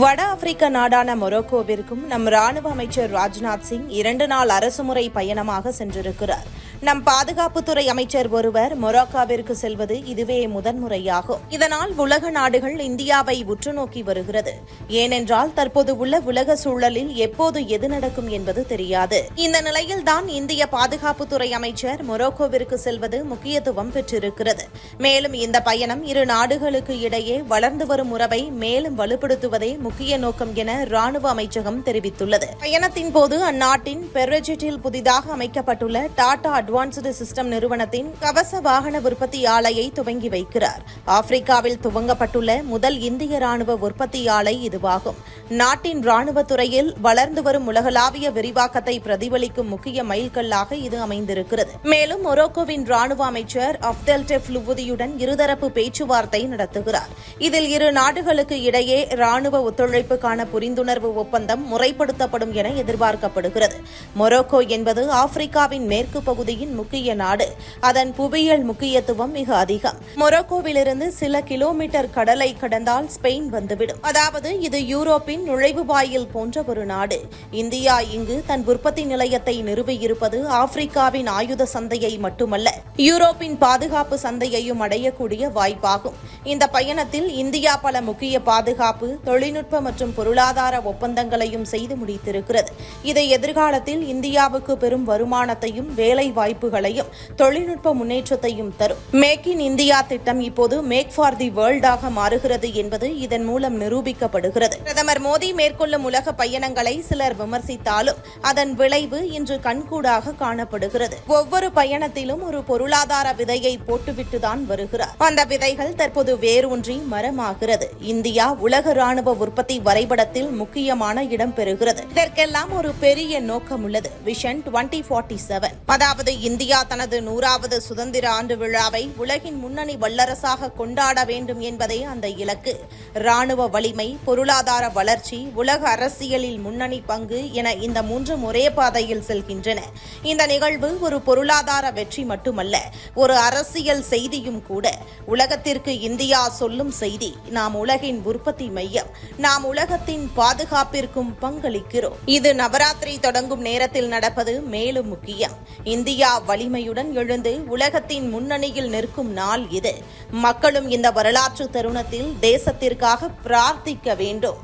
வட ஆப்பிரிக்க நாடான மொரோக்கோவிற்கும் நம் ராணுவ அமைச்சர் ராஜ்நாத் சிங் இரண்டு நாள் அரசுமுறை பயணமாக சென்றிருக்கிறார். நம் பாதுகாப்புத்துறை அமைச்சர் ஒருவர் மொராக்காவிற்கு செல்வது இதுவே முதன்முறையாகும் இதனால் உலக நாடுகள் இந்தியாவை உற்றுநோக்கி வருகிறது. ஏனென்றால் தற்போது உள்ள உலக சூழலில் எப்போது எது நடக்கும் என்பது தெரியாது. இந்த நிலையில்தான் இந்திய பாதுகாப்புத்துறை அமைச்சர் மொரோக்கோவிற்கு செல்வது முக்கியத்துவம் பெற்றிருக்கிறது. மேலும் இந்த பயணம் இரு நாடுகளுக்கு இடையே வளர்ந்து வரும் உறவை மேலும் வலுப்படுத்துவதே முக்கிய நோக்கம் என ராணுவ அமைச்சகம் தெரிவித்துள்ளது. பயணத்தின் போது அந்நாட்டின் பெர்ரெஜிட்டில் புதிதாக அமைக்கப்பட்டுள்ள டாடா அட்வான்ஸ்டு சிஸ்டம் நிறுவனத்தின் கவச வாகன உற்பத்தி ஆலையை துவங்கி வைக்கிறார். ஆப்பிரிக்காவில் துவங்கப்பட்டுள்ள முதல் இந்திய ராணுவ உற்பத்தி ஆலை இதுவாகும். நாட்டின் ராணுவத் துறையில் வளர்ந்து வரும் உலகளாவிய விரிவாக்கத்தை பிரதிபலிக்கும் முக்கிய மைல்கல்லாக இது அமைந்திருக்கிறது. மேலும் மொரோக்கோவின் ராணுவ அமைச்சர் அப்தல் டெஃப் லுவுதியுடன் இருதரப்பு பேச்சுவார்த்தை நடத்துகிறார். இதில் இரு நாடுகளுக்கு இடையே ராணுவ ஒத்துழைப்புக்கான புரிந்துணர்வு ஒப்பந்தம் முறைப்படுத்தப்படும் என எதிர்பார்க்கப்படுகிறது. மொரோக்கோ என்பது ஆப்பிரிக்காவின் மேற்கு பகுதியில் பகுதியின் முக்கிய நாடு. அதன் புவியியல் முக்கியத்துவம் மிக அதிகம். மொரோக்கோவிலிருந்து சில கிலோமீட்டர் கடலை கடந்தால் ஸ்பெயின் வந்துவிடும். அதாவது இது யூரோப்பின் நுழைவுவாயில் போன்ற ஒரு நாடு. இந்தியா இங்கு தன் உற்பத்தி நிலையத்தை நிறுவியிருப்பது ஆப்பிரிக்காவின் ஆயுத சந்தையை மட்டுமல்ல யூரோப்பின் பாதுகாப்பு சந்தையையும் அடையக்கூடிய வாய்ப்பாகும். இந்த பயணத்தில் இந்தியா பல முக்கிய பாதுகாப்பு தொழில்நுட்ப மற்றும் பொருளாதார ஒப்பந்தங்களையும் செய்து முடித்திருக்கிறது. இது எதிர்காலத்தில் இந்தியாவுக்கு பெரும் வருமானத்தையும் வேலை வாய்ப்புகளையும் தொழில்நுட்ப முன்னேற்றத்தையும் தரும். மேக் இன் இந்தியா திட்டம் இப்போது மேக் ஃபார் தி வேர்ல்டாக மாறுகிறது என்பது இதன் மூலம் நிரூபிக்கப்படுகிறது. பிரதமர் மோடி மேற்கொள்ளும் உலக பயணங்களை சிலர் விமர்சித்தாலும் அதன் விளைவு இன்று கண்கூடாக காணப்படுகிறது. ஒவ்வொரு பயணத்திலும் ஒரு பொருளாதார விதையை போட்டுவிட்டுதான் வருகிறார். அந்த விதைகள் தற்போது வேரூன்றி மரமாகிறது. இந்தியா உலக ராணுவ உற்பத்தி வரைபடத்தில் முக்கியமான இடம் பெறுகிறது. இதற்கெல்லாம் ஒரு பெரிய நோக்கம் உள்ளது விஷன் டுவெண்டி ஃபார்ட்டி செவன் அதாவது இந்தியா தனது நூறாவது சுதந்திர ஆண்டு விழாவை உலகின் முன்னணி வல்லரசாக கொண்டாட வேண்டும் என்பதே அந்த இலக்கு. ராணுவ வலிமை பொருளாதார வளர்ச்சி உலக அரசியலில் முன்னணி பங்கு என இந்த மூன்றும் ஒரே பாதையில் செல்கின்றன. இந்த நிகழ்வு ஒரு பொருளாதார வெற்றி மட்டுமல்ல ஒரு அரசியல் செய்தியும் கூட. உலகத்திற்கு இந்தியா சொல்லும் செய்தி நாம் உலகின் உற்பத்தி மையம் நாம் உலகத்தின் பாதுகாப்பிற்கும் பங்களிக்கிறோம். இது நவராத்திரி தொடங்கும் நேரத்தில் நடப்பது மேலும் முக்கியம். இந்தியா இந்தியா வலிமையுடன் எழுந்து உலகத்தின் முன்னணியில் நிற்கும் நாள் இது. மக்களும் இந்த வரலாற்று தருணத்தில் தேசத்திற்காக பிரார்த்திக்க வேண்டும்.